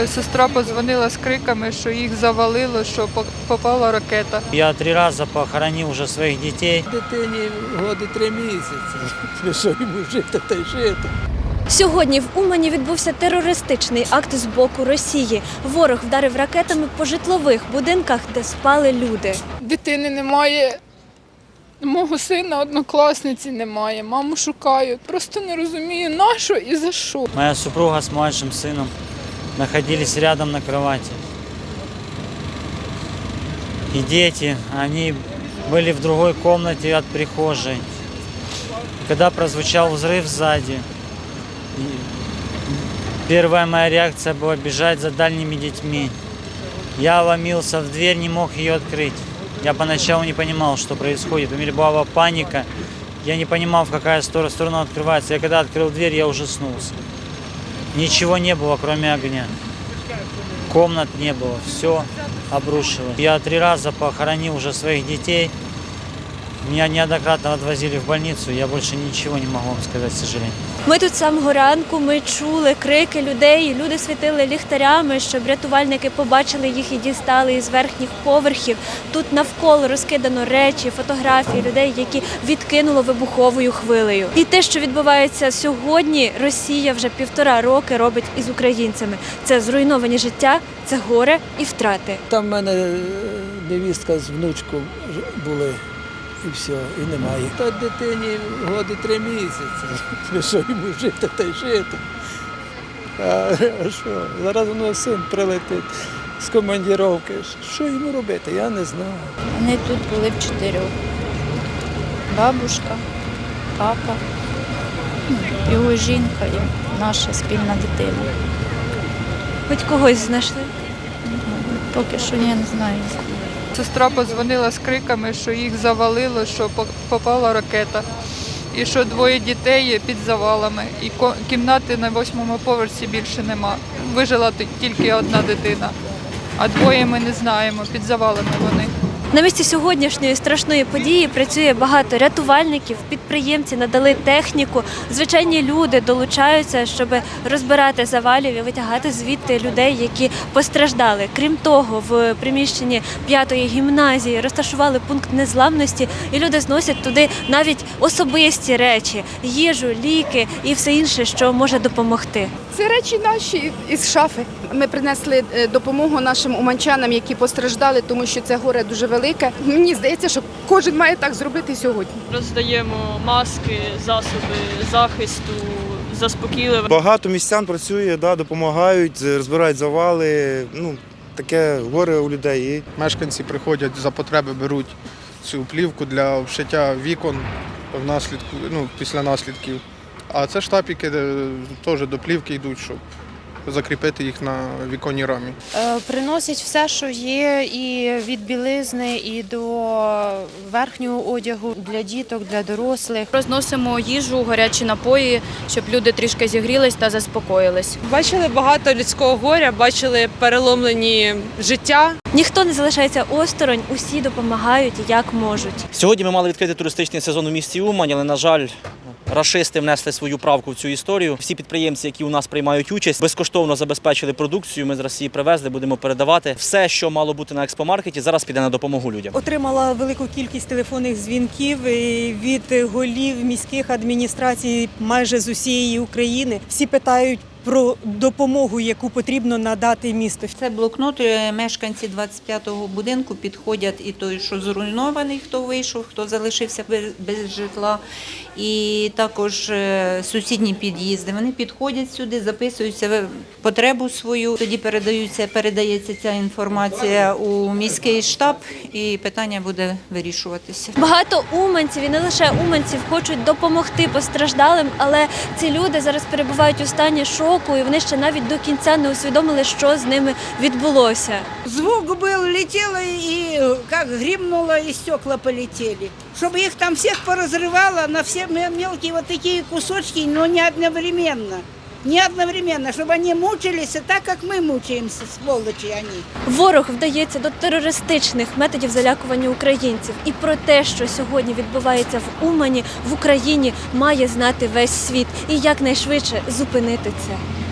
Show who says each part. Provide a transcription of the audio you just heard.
Speaker 1: Е, Сестра позвонила з криками, що їх завалило, що попала ракета.
Speaker 2: Я три раза похоронил уже своих детей.
Speaker 3: Дитині годи три місяці. Що йому жити та й жити.
Speaker 4: Сьогодні в Умані відбувся терористичний акт з боку Росії. Ворог вдарив ракетами по житлових будинках, де спали люди.
Speaker 1: Дитини немає. Мого сина однокласниці немає. Маму шукають. Просто не розумію, на що і за що.
Speaker 2: Моя супруга с младшим сыном находились рядом на кровати. И дети, они были в другой комнате от прихожей. Когда прозвучал взрыв сзади, первая моя реакция была бежать за дальними детьми. Я ломился в дверь, не мог ее открыть. Я поначалу не понимал, что происходит. У меня была паника. Я не понимал, в какая стор- сторона открывается. Я когда открыл дверь, я ужаснулся. Ничего не было, кроме огня. Комнат не было, все обрушилось. Я три раза похоронил уже своих детей. Меня неоднократно отвозили в больницу. Я больше ничего не могу вам сказать, к сожалению.
Speaker 4: Ми тут з самого ранку ми чули крики людей. Люди світили ліхтарями, щоб рятувальники побачили їх і дістали із верхніх поверхів. Тут навколо розкидано речі, фотографії людей, які відкинуло вибуховою хвилею. І те, що відбувається сьогодні, Росія вже півтора роки робить із українцями. Це зруйновані життя, це горе і втрати.
Speaker 3: Там в мене е, невістка з внучком були. І все, і немає. Та дитині годи три місяці. Що йому жити та й жити. А що? Зараз воно син прилетить з командіровки. Що йому робити? Я не знаю.
Speaker 5: Вони тут були в чотирьох. Бабушка, папа, ну, його жінка і наша спільна дитина.
Speaker 4: Хоч когось знайшли.
Speaker 5: Поки що я не знаю.
Speaker 1: Сестра позвонила з криками, що їх завалило, що по- попала ракета. І що двоє дітей є під завалами, і кімнати на восьмому поверсі більше нема. Вижила тільки одна дитина, а двоє ми не знаємо, під завалами вони.
Speaker 4: На місці сьогоднішньої страшної події працює багато рятувальників, підприємці надали техніку. Звичайні люди долучаються, щоб розбирати завалів і витягати звідти людей, які постраждали. Крім того, в приміщенні п'ятої гімназії розташували пункт незламності, і люди зносять туди навіть особисті речі, їжу, ліки і все інше, що може допомогти.
Speaker 6: Це речі наші із шафи. Ми принесли е, допомогу нашим уманчанам, які постраждали, тому що це горе дуже велике. Мені здається, що кожен має так зробити сьогодні.
Speaker 7: роздаємо маски, засоби захисту, заспокійливе.
Speaker 8: Багато містян працює, да, допомагають, розбирають завали. Ну, таке горе у людей. І
Speaker 9: Мешканці приходять за потреби, беруть цю плівку для вшиття вікон внаслідку, ну, після наслідків. А це штапіки теж до плівки йдуть, щоб закріпити їх на віконній рамі.
Speaker 10: Е, Приносять все, що є, і від білизни, і до верхнього одягу для діток, для дорослих.
Speaker 5: Розносимо їжу, гарячі напої, щоб люди трішки зігрілись та заспокоїлись.
Speaker 7: Бачили багато людського горя, бачили переломлені життя.
Speaker 4: Ніхто не залишається осторонь, усі допомагають як можуть.
Speaker 11: Сьогодні ми мали відкрити туристичний сезон у місті Умань, але, на жаль, рашисти внесли свою правку в цю історію. Всі підприємці, які у нас приймають участь, безкоштовно забезпечили продукцію. Ми з Росії привезли, будемо передавати. Все, що мало бути на експомаркеті, зараз піде на допомогу людям.
Speaker 7: Отримала велику кількість телефонних дзвінків від голів міських адміністрацій майже з усієї України. Всі питають про допомогу, яку потрібно надати місту.
Speaker 10: Це блокноти. Мешканці 25-го будинку підходять і той, що зруйнований, хто вийшов, хто залишився без, житла, і також е, сусідні під'їзди. Вони підходять сюди, записуються в потребу свою. Тоді передаються, передається ця інформація у міський штаб, і питання буде вирішуватися.
Speaker 4: Багато уманців і не лише уманців хочуть допомогти постраждалим, але ці люди зараз перебувають у стані шоку, і вони ще навіть до кінця не усвідомили, що з ними відбулося.
Speaker 10: Звук был, летело и э, как гримнуло, и стекла полетели. Чтобы их там всех поразрывало на все ме- мелкие вот такие кусочки, но не одновременно. Не одновременно, щоб вони мучилися так, як ми мучаємося, сволочі вони.
Speaker 4: Ворог вдається до терористичних методів залякування українців. І про те, що сьогодні відбувається в Умані в Україні, має знати весь світ і якнайшвидше зупинити це.